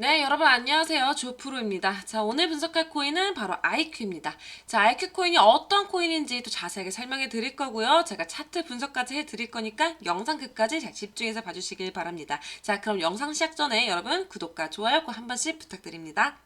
네, 여러분 안녕하세요. 조프로입니다. 자, 오늘 분석할 코인은 바로 IQ입니다. 자, IQ 코인이 어떤 코인인지 또 자세하게 설명해 드릴 거고요. 제가 차트 분석까지 해 드릴 거니까 영상 끝까지 잘 집중해서 봐주시길 바랍니다. 자, 그럼 영상 시작 전에 여러분 구독과 좋아요 꼭 한 번씩 부탁드립니다.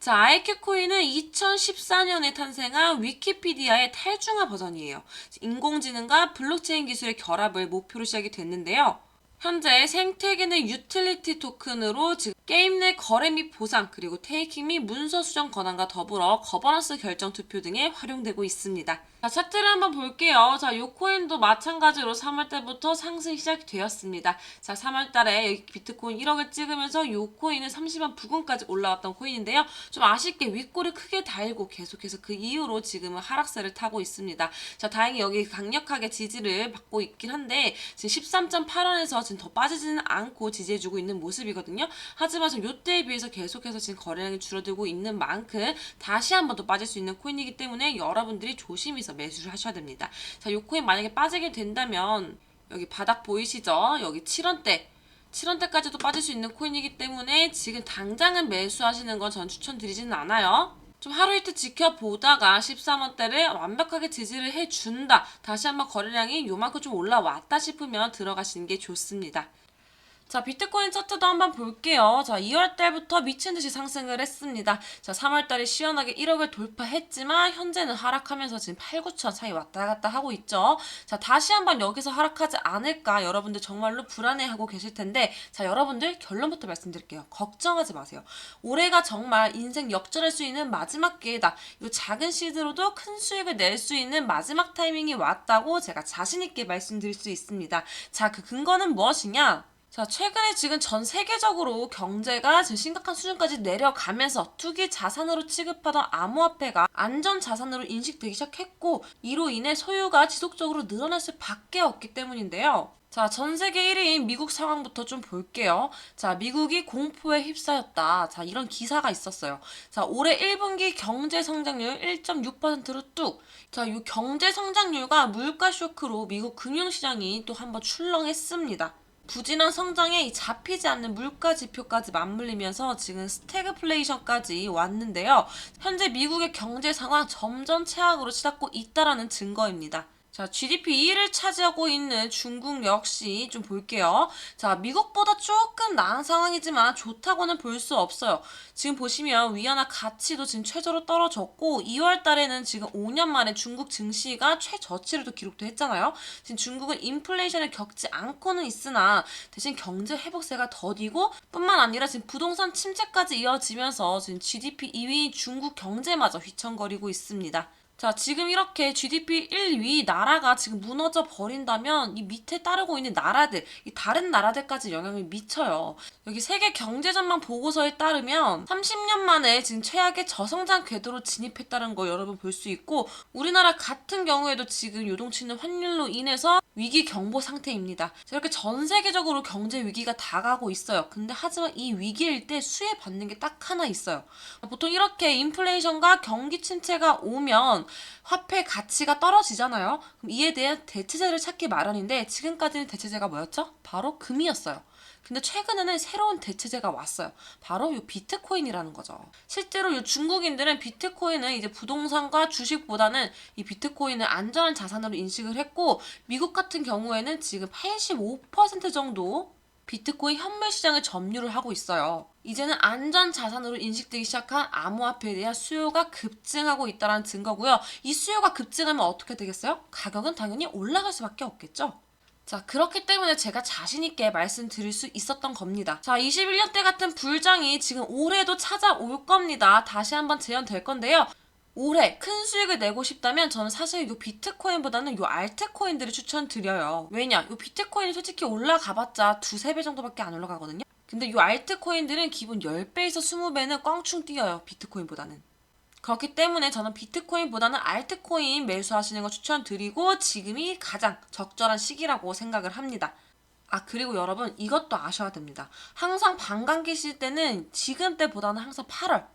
자, IQ 코인은 2014년에 탄생한 위키피디아의 탈중화 버전이에요. 인공지능과 블록체인 기술의 결합을 목표로 시작이 됐는데요. 현재 생태계내 유틸리티 토큰으로 지금 게임 내 거래 및 보상 그리고 테이킹 및 문서 수정 권한과 더불어 거버넌스 결정 투표 등에 활용되고 있습니다. 자, 차트를 한번 볼게요. 자, 요 코인도 마찬가지로 3월 달부터 상승 시작되었습니다. 자, 3월 달에 여기 비트코인 1억을 찍으면서 요 코인은 30만 부근까지 올라왔던 코인인데요. 좀 아쉽게 윗골을 크게 달고 계속해서 그 이후로 지금은 하락세를 타고 있습니다. 자, 다행히 여기 강력하게 지지를 받고 있긴 한데 지금 13.8원에서 지금 더 빠지지는 않고 지지해주고 있는 모습이거든요. 하지만 지금 요때에 비해서 계속해서 지금 거래량이 줄어들고 있는 만큼 다시 한 번 더 빠질 수 있는 코인이기 때문에 여러분들이 조심해서 매수를 하셔야 됩니다. 자, 요 코인 만약에 빠지게 된다면 여기 바닥 보이시죠? 여기 7원대 7원대까지도 빠질 수 있는 코인이기 때문에 지금 당장은 매수하시는 건 전 추천드리지는 않아요. 좀 하루 이틀 지켜보다가 13원대를 완벽하게 지지를 해준다. 다시 한번 거래량이 요만큼 좀 올라왔다 싶으면 들어가시는 게 좋습니다. 자, 비트코인 차트도 한번 볼게요. 자, 2월 달부터 미친 듯이 상승을 했습니다. 자, 3월 달에 시원하게 1억을 돌파했지만 현재는 하락하면서 지금 8, 9천 사이 왔다 갔다 하고 있죠. 자, 다시 한번 여기서 하락하지 않을까 여러분들 정말로 불안해하고 계실 텐데 자, 여러분들 결론부터 말씀드릴게요. 걱정하지 마세요. 올해가 정말 인생 역전할 수 있는 마지막 기회다. 이 작은 시드로도 큰 수익을 낼 수 있는 마지막 타이밍이 왔다고 제가 자신 있게 말씀드릴 수 있습니다. 자, 그 근거는 무엇이냐? 자, 최근에 지금 전 세계적으로 경제가 지금 심각한 수준까지 내려가면서 투기 자산으로 취급하던 암호화폐가 안전 자산으로 인식되기 시작했고 이로 인해 소유가 지속적으로 늘어날 수밖에 없기 때문인데요. 자, 전 세계 1위인 미국 상황부터 좀 볼게요. 자, 미국이 공포에 휩싸였다. 자, 이런 기사가 있었어요. 자, 올해 1분기 경제 성장률 1.6%로 뚝. 자, 이 경제 성장률과 물가 쇼크로 미국 금융시장이 또 한번 출렁했습니다. 부진한 성장에 이 잡히지 않는 물가 지표까지 맞물리면서 지금 스태그플레이션까지 왔는데요. 현재 미국의 경제 상황 점점 최악으로 치닫고 있다라는 증거입니다. 자, GDP 1위를 차지하고 있는 중국 역시 좀 볼게요. 자, 미국보다 조금 나은 상황이지만 좋다고는 볼 수 없어요. 지금 보시면 위안화 가치도 지금 최저로 떨어졌고 2월 달에는 지금 5년 만에 중국 증시가 최저치를 또 기록도 했잖아요. 지금 중국은 인플레이션을 겪지 않고는 있으나 대신 경제 회복세가 더디고 뿐만 아니라 지금 부동산 침체까지 이어지면서 지금 GDP 2위 중국 경제마저 휘청거리고 있습니다. 자, 지금 이렇게 GDP 1위 나라가 지금 무너져 버린다면 이 밑에 따르고 있는 나라들, 이 다른 나라들까지 영향을 미쳐요. 여기 세계 경제 전망 보고서에 따르면 30년 만에 지금 최악의 저성장 궤도로 진입했다는 거 여러분 볼 수 있고 우리나라 같은 경우에도 지금 요동치는 환율로 인해서 위기 경보 상태입니다. 자, 이렇게 전 세계적으로 경제 위기가 다가고 있어요. 근데 하지만 이 위기일 때 수혜 받는 게 딱 하나 있어요. 보통 이렇게 인플레이션과 경기 침체가 오면 화폐 가치가 떨어지잖아요. 그럼 이에 대한 대체제를 찾기 마련인데 지금까지는 대체제가 뭐였죠? 바로 금이었어요. 근데 최근에는 새로운 대체제가 왔어요. 바로 이 비트코인이라는 거죠. 실제로 이 중국인들은 비트코인은 이제 부동산과 주식보다는 이 비트코인을 안전한 자산으로 인식을 했고 미국 같은 경우에는 지금 85% 정도 비트코인 현물 시장을 점유를 하고 있어요. 이제는 안전 자산으로 인식되기 시작한 암호화폐에 대한 수요가 급증하고 있다는 증거고요. 이 수요가 급증하면 어떻게 되겠어요? 가격은 당연히 올라갈 수밖에 없겠죠. 자, 그렇기 때문에 제가 자신있게 말씀드릴 수 있었던 겁니다. 자, 21년 때 같은 불장이 지금 올해도 찾아올 겁니다. 다시 한번 재현될 건데요. 올해 큰 수익을 내고 싶다면 저는 사실 이 비트코인보다는 이 알트코인들을 추천드려요. 왜냐? 이 비트코인이 솔직히 올라가봤자 두세 배 정도밖에 안 올라가거든요. 근데 이 알트코인들은 기본 10배에서 20배는 꽝충 뛰어요. 비트코인보다는. 그렇기 때문에 저는 비트코인보다는 알트코인 매수하시는 거 추천드리고 지금이 가장 적절한 시기라고 생각을 합니다. 아 그리고 여러분 이것도 아셔야 됩니다. 항상 반감기 실 때는 지금 때보다는 항상 8월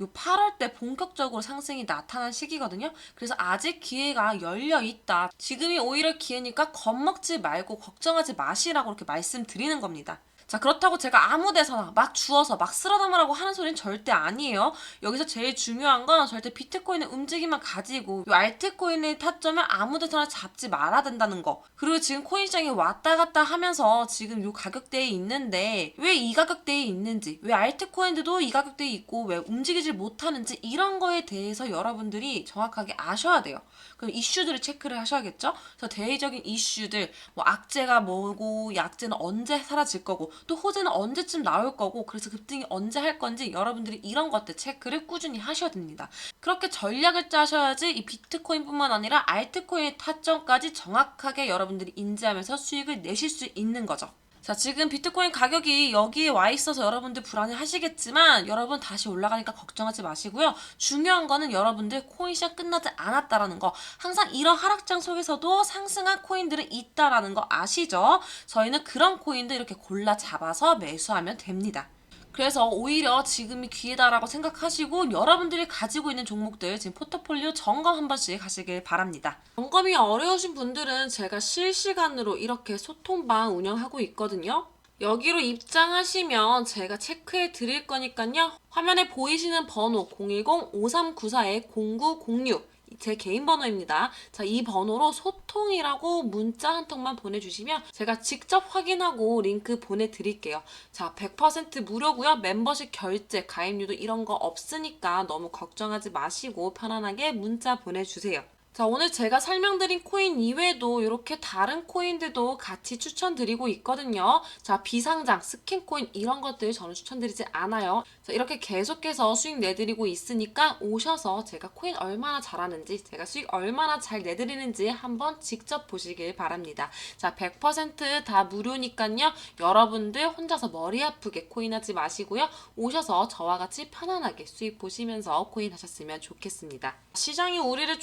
요 8월 때 본격적으로 상승이 나타난 시기거든요. 그래서 아직 기회가 열려 있다. 지금이 오히려 기회니까 겁먹지 말고 걱정하지 마시라고 이렇게 말씀드리는 겁니다. 자, 그렇다고 제가 아무 데서나 막 주워서 막 쓸어 담으라고 하는 소리는 절대 아니에요. 여기서 제일 중요한 건 절대 비트코인의 움직임만 가지고 이 알트코인의 타점을 아무 데서나 잡지 말아야 된다는 거. 그리고 지금 코인 시장이 왔다 갔다 하면서 지금 요 가격대에 있는데 왜 이 가격대에 있는지, 왜 알트코인들도 이 가격대에 있고 왜 움직이질 못하는지 이런 거에 대해서 여러분들이 정확하게 아셔야 돼요. 그럼 이슈들을 체크를 하셔야겠죠? 그래서 대외적인 이슈들, 뭐 악재가 뭐고, 이 악재는 언제 사라질 거고, 또 호재는 언제쯤 나올 거고, 그래서 급등이 언제 할 건지 여러분들이 이런 것들 체크를 꾸준히 하셔야 됩니다. 그렇게 전략을 짜셔야지 이 비트코인뿐만 아니라 알트코인의 타점까지 정확하게 여러분들이 인지하면서 수익을 내실 수 있는 거죠. 자, 지금 비트코인 가격이 여기에 와 있어서 여러분들 불안해 하시겠지만 여러분 다시 올라가니까 걱정하지 마시고요. 중요한 거는 여러분들 코인 시장 끝나지 않았다라는 거. 항상 이런 하락장 속에서도 상승한 코인들은 있다라는 거 아시죠? 저희는 그런 코인들 이렇게 골라 잡아서 매수하면 됩니다. 그래서 오히려 지금이 기회다라고 생각하시고 여러분들이 가지고 있는 종목들 지금 포트폴리오 점검 한 번씩 하시길 바랍니다. 점검이 어려우신 분들은 제가 실시간으로 이렇게 소통방 운영하고 있거든요. 여기로 입장하시면 제가 체크해 드릴 거니까요. 화면에 보이시는 번호 010-5394-0906 제 개인 번호입니다. 자, 이 번호로 소통이라고 문자 한 통만 보내주시면 제가 직접 확인하고 링크 보내드릴게요. 자, 100% 무료고요. 멤버십 결제, 가입료도 이런 거 없으니까 너무 걱정하지 마시고 편안하게 문자 보내주세요. 자, 오늘 제가 설명드린 코인 이외에도 이렇게 다른 코인들도 같이 추천드리고 있거든요. 자, 비상장, 스캔코인 이런 것들 저는 추천드리지 않아요. 자, 이렇게 계속해서 수익 내드리고 있으니까 오셔서 제가 코인 얼마나 잘하는지, 제가 수익 얼마나 잘 내드리는지 한번 직접 보시길 바랍니다. 자, 100%다 무료니까요. 여러분들 혼자서 머리 아프게 코인 하지 마시고요. 오셔서 저와 같이 편안하게 수익 보시면서 코인 하셨으면 좋겠습니다. 시장이 우리를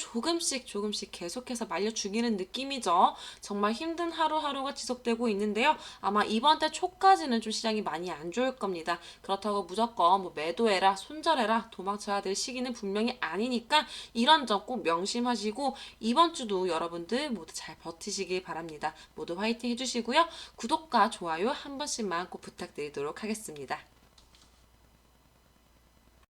조금씩 조금씩 계속해서 말려 죽이는 느낌이죠. 정말 힘든 하루하루가 지속되고 있는데요. 아마 이번 달 초까지는 좀 시장이 많이 안 좋을 겁니다. 그렇다고 무조건 뭐 매도해라, 손절해라, 도망쳐야 될 시기는 분명히 아니니까 이런 점 꼭 명심하시고 이번 주도 여러분들 모두 잘 버티시길 바랍니다. 모두 화이팅 해주시고요. 구독과 좋아요 한 번씩만 꼭 부탁드리도록 하겠습니다.